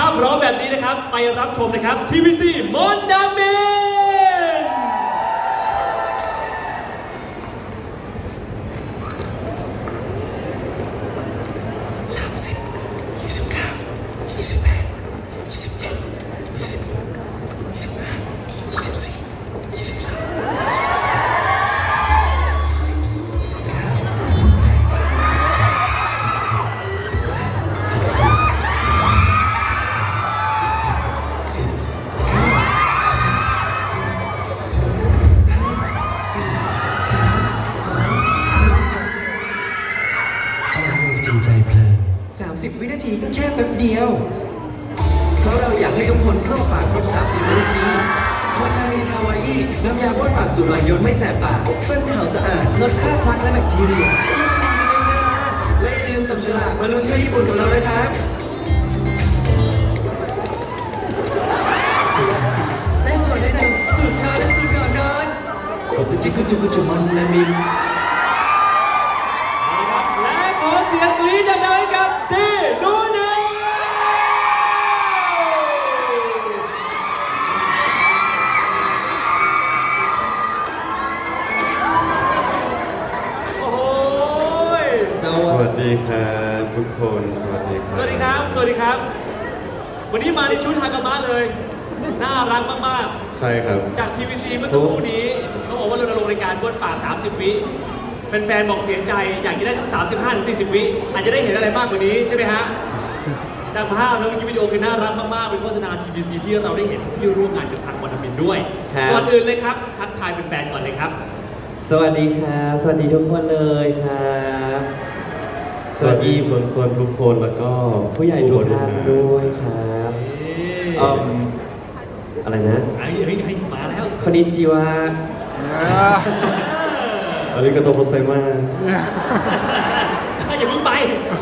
ถ้าพร้อมแบบนี้นะครับ ไปรับชมนะครับทีวีซีมอนดามี 30 วินาทีก็แค่แป๊บเดียว เพราะเราอยากให้ทุกคนเข้าปากครบ 30 วินาทีคอนทามินคาวาอี้น้ำยาบ้วนปากสูตรอ่อนโยนไม่แสบปากเปื้อนขาวสะอาดลดคราบพลักและแบคทีเรียและอย่าลืมสับฉลากมาลุ้นเที่ยวญี่ปุ่นกับเรานะครับได้ผลได้หนึ่งสูตรชาและสูตรก่อนนอนโอกุจิกุจุกุจุมันนามิน วัสดีครับทุกคน สวัสดีครับ สวัสดีครับ สวัสดีครับ วันนี้มาในชุดฮากามะเลย น่ารักมากใช่ครับ ๆ จาก TVC เมื่อสักครู่นี้ต้องบอกว่าเราลงค์รายการบ้วนปาก 30 วิเป็นแฟนๆบอกเสียใจอยากจะได้สัก35ถึง40 วิอาจจะได้เห็นอะไรมากกว่านี้ใช่ไหมฮะจากภาพแล้วเมื่อกี้วิดีโอคือน่ารักมากๆเป็นโฆษณา TVC ที่เราได้เห็นที่ร่วมงานกับทางวันมินด้วยครับ ก่อนอื่นเลยครับทักทายเป็นแฟนๆก่อนเลยครับ สวัสดีครับ สวัสดีทุกคนเลยครับ สวัสดีส่วนส่วนทุกคนแล้วก็ผู้ใหญ่ทุกท่านด้วยครับเอิ่มอะไรนะเฮ้ยเฮ้ยเฮ้ยมาแล้วคอนนิจิวะอาริกาโตโกไซมาสอย่าเพิ่งไป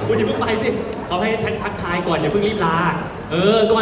คุณอย่าเพิ่งไปสิ เขาให้ทักทายก่อนอย่าเพิ่งรีบลา เออก่อน